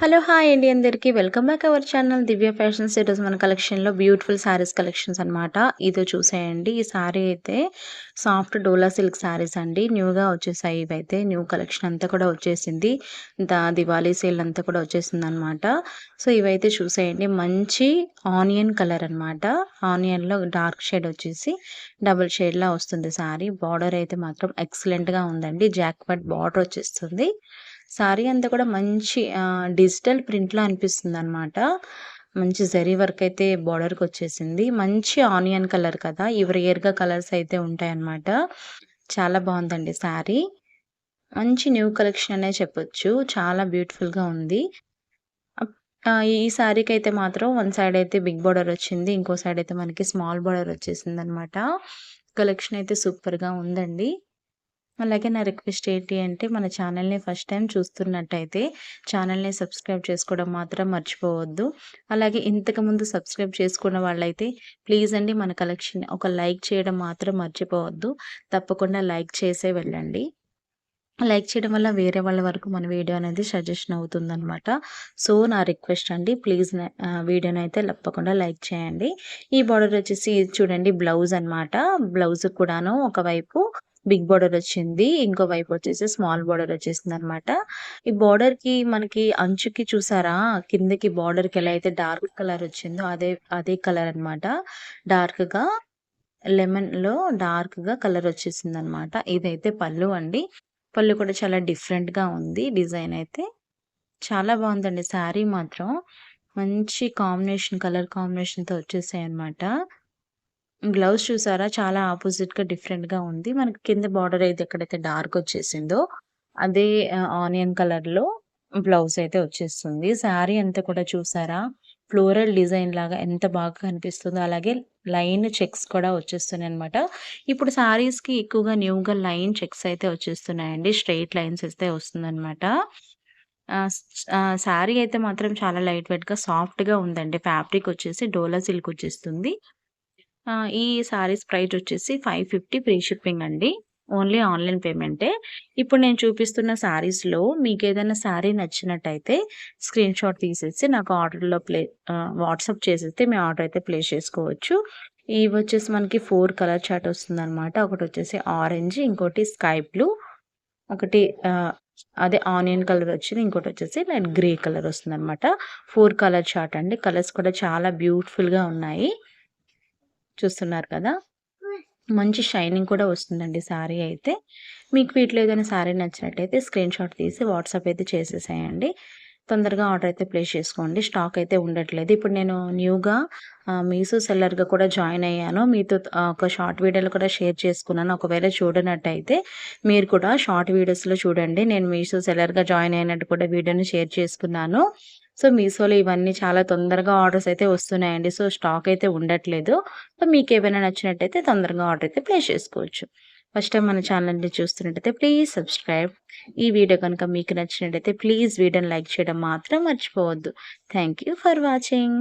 Hello hi అండి అందరికీ. Welcome back our channel Divya fashions ఈరోజు మన కలెక్షన్లో బ్యూటిఫుల్ శారీస్ కలెక్షన్స్ అనమాట ఇదో చూసేయండి. ఈ శారీ అయితే సాఫ్ట్ డోలా సిల్క్ శారీస్ అండి. న్యూగా వచ్చేసాయి. ఇవైతే న్యూ కలెక్షన్ అంతా కూడా వచ్చేసింది. దా దివాళీ సేల్ అంతా కూడా వచ్చేసింది అనమాట సో ఇవైతే చూసేయండి. మంచి ఆనియన్ కలర్ అనమాట ఆనియన్లో డార్క్ షేడ్ వచ్చేసి డబుల్ షేడ్లా వస్తుంది శారీ. బార్డర్ అయితే మాత్రం ఎక్సలెంట్గా ఉందండి. జాక్పట్ బార్డర్ వచ్చేస్తుంది. శారీ అంతా కూడా మంచి డిజిటల్ ప్రింట్లో అనిపిస్తుంది అనమాట మంచి జరీ వర్క్ అయితే బార్డర్కి వచ్చేసింది. మంచి ఆనియన్ కలర్ కదా ఇవి రేర్గా కలర్స్ అయితే ఉంటాయన్నమాట. చాలా బాగుందండి శారీ మంచి న్యూ కలెక్షన్ అనే చెప్పొచ్చు. చాలా బ్యూటిఫుల్గా ఉంది. ఈ శారీకి అయితే మాత్రం వన్ సైడ్ అయితే బిగ్ బార్డర్ వచ్చింది ఇంకో సైడ్ అయితే మనకి స్మాల్ బార్డర్ వచ్చేసింది అనమాట కలెక్షన్ అయితే సూపర్గా ఉందండి. అలాగే నా రిక్వెస్ట్ ఏంటి అంటే మన ఛానల్ని ఫస్ట్ టైం చూస్తున్నట్టయితే ఛానల్ని సబ్స్క్రైబ్ చేసుకోవడం మాత్రం మర్చిపోవద్దు. అలాగే ఇంతకుముందు సబ్స్క్రైబ్ చేసుకున్న వాళ్ళైతే ప్లీజ్ అండి మన కలెక్షన్ ఒక లైక్ చేయడం మాత్రం మర్చిపోవద్దు. తప్పకుండా లైక్ చేసే వెళ్ళండి. లైక్ చేయడం వల్ల వేరే వాళ్ళ వరకు మన వీడియో అనేది సజెషన్ అవుతుందన్నమాట. సో నా రిక్వెస్ట్ అండి ప్లీజ్ వీడియోని అయితే తప్పకుండా లైక్ చేయండి. ఈ బార్డర్ వచ్చేసి చూడండి బ్లౌజ్ అనమాట బ్లౌజ్ కూడాను ఒకవైపు బిగ్ బార్డర్ వచ్చింది. ఇంకో వైపు వచ్చేసి స్మాల్ బార్డర్ వచ్చేసింది అనమాట ఈ బార్డర్కి మనకి అంచుకి చూసారా? కిందకి బార్డర్కి ఎలా అయితే డార్క్ కలర్ వచ్చిందో అదే అదే కలర్ అనమాట డార్క్గా లెమన్లో డార్క్గా కలర్ వచ్చేసింది అనమాట ఇదైతే పళ్ళు అండి. పళ్ళు కూడా చాలా డిఫరెంట్గా ఉంది. డిజైన్ అయితే చాలా బాగుందండి. శారీ మాత్రం మంచి కాంబినేషన్ కలర్ కాంబినేషన్తో వచ్చేసాయి అనమాట గ్లౌజ్ చూసారా చాలా ఆపోజిట్‌గా డిఫరెంట్‌గా ఉంది. మనకి కింద బార్డర్ అయితే ఎక్కడైతే డార్క్ వచ్చేసిందో, అదే ఆనియన్ కలర్‌లో బ్లౌజ్ అయితే వచ్చేస్తుంది. శారీ అంతా కూడా చూసారా? ఫ్లోరల్ డిజైన్ లాగా ఎంత బాగా కనిపిస్తుందో, అలాగే లైన్ చెక్స్ కూడా వచ్చేస్తున్నాయి అనమాట ఇప్పుడు శారీస్‌కి ఎక్కువగా న్యూగా లైన్ చెక్స్ అయితే వచ్చేస్తున్నాయండి. స్ట్రెయిట్ లైన్స్ అయితే వస్తుందన్నమాట. శారీ అయితే మాత్రం చాలా లైట్ వెయిట్‌గా, సాఫ్ట్‌గా ఉందండి. ఫ్యాబ్రిక్ వచ్చేసి డోలా సిల్క్ వచ్చేస్తుంది. ఈ సారీస్ ప్రైస్ వచ్చేసి ఫైవ్ ఫిఫ్టీ ఫ్రీ షిప్పింగ్ అండి. ఓన్లీ ఆన్లైన్ పేమెంటే ఇప్పుడు నేను చూపిస్తున్న శారీస్లో మీకు ఏదైనా శారీ నచ్చినట్టయితే స్క్రీన్ షాట్ తీసేసి నాకు ఆర్డర్లో ప్లే వాట్సాప్ చేసేస్తే మీ ఆర్డర్ అయితే ప్లేస్ చేసుకోవచ్చు. ఇవి వచ్చేసి మనకి ఫోర్ కలర్ చార్ట్ వస్తుంది అనమాట ఒకటి వచ్చేసి ఆరెంజ్ ఇంకోటి స్కై బ్లూ ఒకటి అదే ఆనియన్ కలర్ వచ్చింది ఇంకోటి వచ్చేసి లైట్ గ్రే కలర్ వస్తుంది అనమాట ఫోర్ కలర్ చార్ట్ అండి. కలర్స్ కూడా చాలా బ్యూటిఫుల్గా ఉన్నాయి. చూస్తున్నారు కదా? మంచి షైనింగ్ కూడా వస్తుందండి శారీ అయితే. మీకు వీటిలో ఏదైనా శారీ నచ్చినట్టయితే స్క్రీన్ షాట్ తీసి వాట్సాప్ అయితే చేసేసేయండి. తొందరగా ఆర్డర్ అయితే ప్లేస్ చేసుకోండి. స్టాక్ అయితే ఉండట్లేదు. ఇప్పుడు నేను న్యూగా మీషో సెల్లర్గా కూడా జాయిన్ అయ్యాను. మీతో ఒక షార్ట్ వీడియోలు కూడా షేర్ చేసుకున్నాను. ఒకవేళ చూడనట్టయితే మీరు కూడా షార్ట్ వీడియోస్లో చూడండి. నేను మీషో సెల్లర్గా జాయిన్ అయినట్టు కూడా వీడియోని షేర్ చేసుకున్నాను. సో మీషోలో ఇవన్నీ చాలా తొందరగా ఆర్డర్స్ అయితే వస్తున్నాయండి. సో స్టాక్ అయితే ఉండట్లేదు. సో మీకు ఏమైనా నచ్చినట్టయితే తొందరగా ఆర్డర్ అయితే ప్లేస్ చేసుకోవచ్చు. ఫస్ట్ టైం మన ఛానల్ని చూస్తున్నట్టయితే ప్లీజ్ సబ్స్క్రైబ్. ఈ వీడియో కనుక మీకు నచ్చినట్టయితే ప్లీజ్ వీడియోని లైక్ చేయడం మాత్రం మర్చిపోవద్దు. Thank for watching.